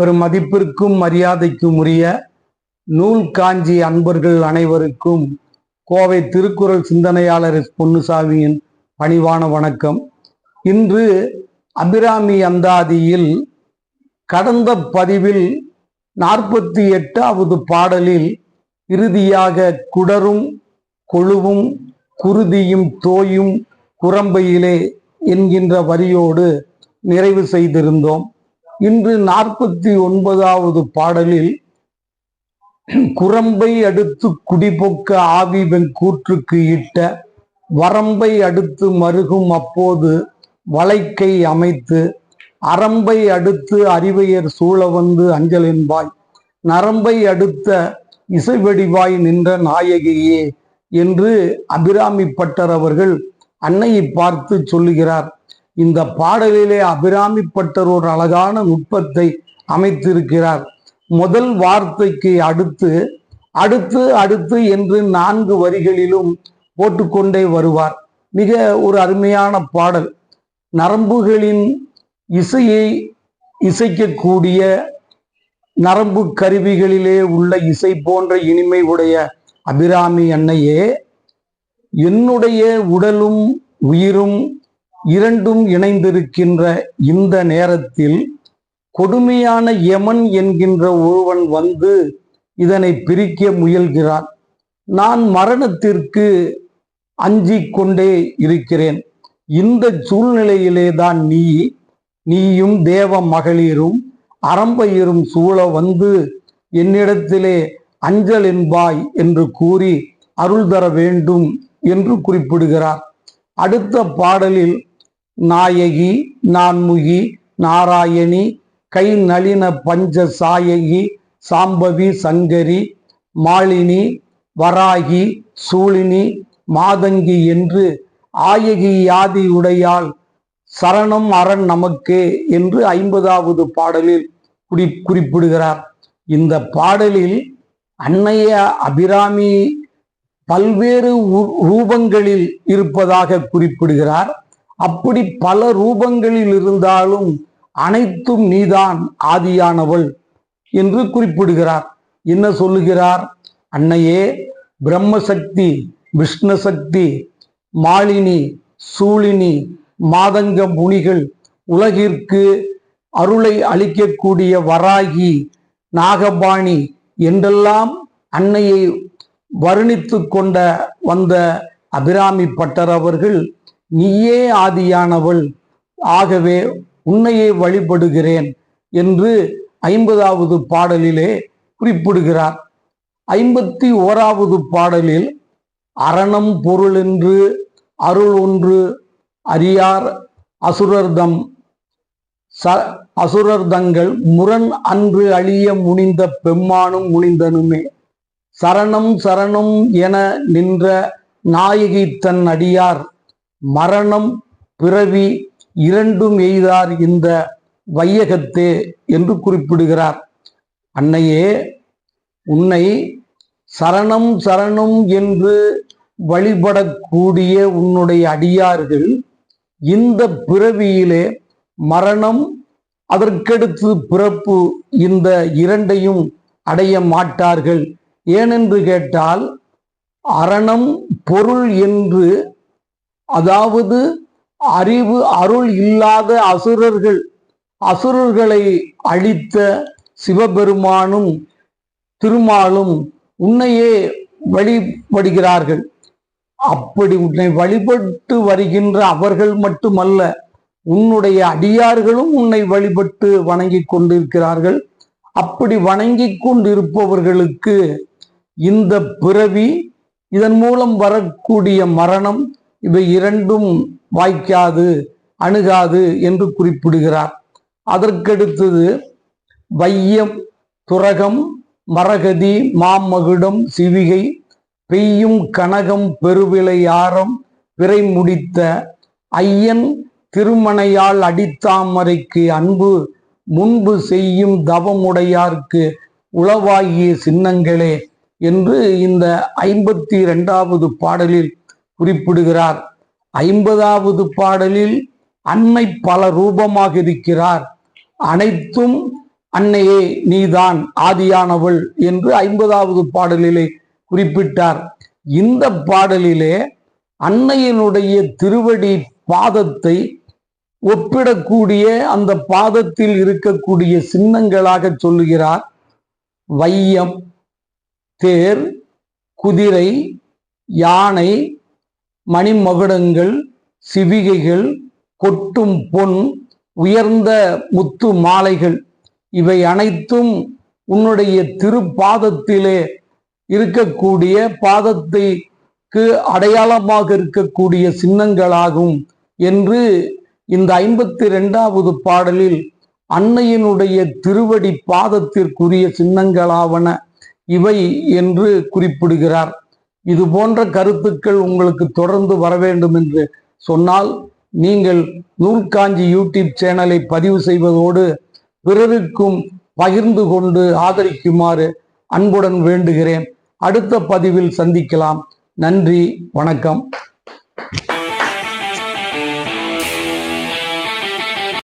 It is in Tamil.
பெரும் மதிப்பிற்கும் மரியாதைக்கும் உரிய நூல் காஞ்சி அன்பர்கள் அனைவருக்கும் கோவை திருக்குறள் சிந்தனையாளர் எஸ். பொன்னுசாமியின் பணிவான வணக்கம் இன்று அபிராமி அந்தாதியில் கடந்த பதிவில் நாற்பத்தி எட்டாவது பாடலில் இறுதியாக குடரும் கொழுவும் குருதியும் தோயும் குரம்பையிலே என்கின்ற வரியோடு நிறைவு செய்திருந்தோம் இன்று நாற்பத்தி ஒன்பதாவது பாடலில் குரம்பை அடுத்து குடிபொக்க ஆவி கூற்றுக்கு இட்ட வரம்பை அடுத்து மருகும் அப்போது வளைக்கை அமைத்து அரம்பை அடுத்து அறிவையர் சூழ வந்து அஞ்சல் என்பாய் நரம்பை அடுத்த இசைவடிவாய் நின்ற நாயகியே என்று அபிராமி பட்டர் அவர்கள் அன்னையை பார்த்து சொல்லுகிறார். இந்த பாடலிலே அபிராமிப்பட்டர் ஒரு அழகான நுட்பத்தை அமைத்திருக்கிறார். முதல் வார்த்தைக்கு அடுத்து அடுத்து அடுத்து என்று நான்கு வரிகளிலும் போட்டுக்கொண்டே வருவார். மிக ஒரு அருமையான பாடல். நரம்புகளின் இசையை இசைக்கக்கூடிய நரம்பு கருவிகளிலே உள்ள இசை போன்ற இனிமை உடைய அபிராமி அன்னையே என்னுடைய உடலும் உயிரும் இரண்டும் இணைந்திருக்கின்ற இந்த நேரத்தில் கொடுமையான யமன் என்கின்ற ஒருவன் வந்து இதனை பிரிக்க முயல்கிறான். நான் மரணத்திற்கு அஞ்சிக் கொண்டே இருக்கிறேன். இந்த சூழ்நிலையிலே தான் நீ நீயும் தேவ மகளிரும் அரம்பையரும் சூழ வந்து என்னிடத்திலே அஞ்சல் என்பாய் என்று கூறி அருள் தர வேண்டும் என்று குறிப்பிடுகிறார். அடுத்த பாடலில் நாயகி நான்முகி நாராயணி கை நளின பஞ்ச சாயகி சாம்பவி சங்கரி மாலினி வராகி சூழினி மாதங்கி என்று ஆயகி யாதி உடையால் சரணம் அரண் நமக்கே என்று ஐம்பதாவது பாடலில் குறி குறிப்பிடுகிறார். இந்த பாடலில் அன்னைய அபிராமி பல்வேறு உ- ரூபங்களில் இருப்பதாக குறிப்பிடுகிறார். அப்படி பல ரூபங்களில் இருந்தாலும் அனைத்தும் நீதான் ஆதியானவள் என்று குறிப்பிடுகிறார். என்ன சொல்லுகிறார்? அன்னையே பிரம்மசக்தி விஷ்ணு சக்தி மாலினி சூழினி மாதங்க முனிகள் உலகிற்கு அருளை அளிக்கக்கூடிய வராகி நாகபாணி என்றெல்லாம் அன்னையை வர்ணித்து கொண்ட வந்த அபிராமி பட்டர் அவர்கள் நீயே ஆதியானவள். ஆகவே உன்னையே வழிபடுகிறேன் என்று ஐம்பதாவது பாடலிலே குறிப்பிடுகிறார். ஐம்பத்தி ஓராவது பாடலில் அரணம் பொருள் என்று அருள் ஒன்று அரியார் அசுரர்தம். ச அசுரர்தங்கள் முரண் அன்று அழிய முனிந்த பெம்மானும் முனிந்தனுமே. சரணம் சரணம் என நின்ற நாயகி தன் அடியார். மரணம் பிறவி இரண்டும் எய்தார் இந்த வையகத்தே என்று குறிப்பிடுகிறார். அன்னையே உன்னை சரணம் சரணம் என்று வழிபடக்கூடிய உன்னுடைய அடியார்கள் இந்த பிறவியிலே மரணம் அதற்கடுத்து பிறப்பு இந்த இரண்டையும் அடைய மாட்டார்கள். ஏனென்று கேட்டால் அரணம் பொருள் என்று அதாவது அறிவு அருள் இல்லாத அசுரர்கள் அசுரர்களை அழித்த சிவபெருமானும் திருமாலும் உன்னையே வழிபடுகிறார்கள். அப்படி உன்னை வழிபட்டு வருகின்ற அவர்கள் மட்டுமல்ல உன்னுடைய அடியார்களும் உன்னை வழிபட்டு வணங்கி கொண்டிருக்கிறார்கள். அப்படி வணங்கி கொண்டிருப்பவர்களுக்கு இந்த பிறவி இதன் மூலம் வரக்கூடிய மரணம் இவை இரண்டும் வாய்க்காது அணுகாது என்று குறிப்பிடுகிறார். அதற்கடுத்தது வையம் துரகம் மரகதி மாமகுடம் சிவிகை பெய்யும் கனகம் பெருவிளையாரம் விரை முடித்த ஐயன் திருமணையால் அடித்தாமரைக்கு அன்பு முன்பு செய்யும் தவமுடையார்க்கு உளவாகிய சின்னங்களே என்று இந்த ஐம்பத்தி இரண்டாவது பாடலில் குறிப்பிடுகிறார். ஐம்பதாவது பாடலில் அன்னை பல ரூபமாக இருக்கிறார் அனைத்தும் அன்னையே நீதான் ஆதியானவள் என்று ஐம்பதாவது பாடலிலே குறிப்பிட்டார். இந்த பாடலிலே அன்னையினுடைய திருவடி பாதத்தை ஒப்பிடக்கூடிய அந்த பாதத்தில் இருக்கக்கூடிய சின்னங்களாக சொல்லுகிறார். வையம் தேர் குதிரை யானை மணிமகுடங்கள் சிவிகைகள் கொட்டும் பொன் உயர்ந்த முத்து மாலைகள் இவை அனைத்தும் உன்னுடைய திருப்பாதத்திலே இருக்கக்கூடிய பாதத்தைக்கு அடையாளமாக இருக்கக்கூடிய சின்னங்களாகும் என்று இந்த ஐம்பத்தி ரெண்டாவது பாடலில் அன்னையினுடைய திருவடி பாதத்திற்குரிய சின்னங்களாவன இவை என்று குறிப்பிடுகிறார். இது போன்ற கருத்துக்கள் உங்களுக்கு தொடர்ந்து வர வேண்டும் என்று சொன்னால் நீங்கள் நூல்காஞ்சி யூடியூப் சேனலை பதிவு செய்வதோடு பிறருக்கும் பகிர்ந்து கொண்டு ஆதரிக்குமாறு அன்புடன் வேண்டுகிறேன். அடுத்த பதிவில் சந்திக்கலாம். நன்றி வணக்கம்.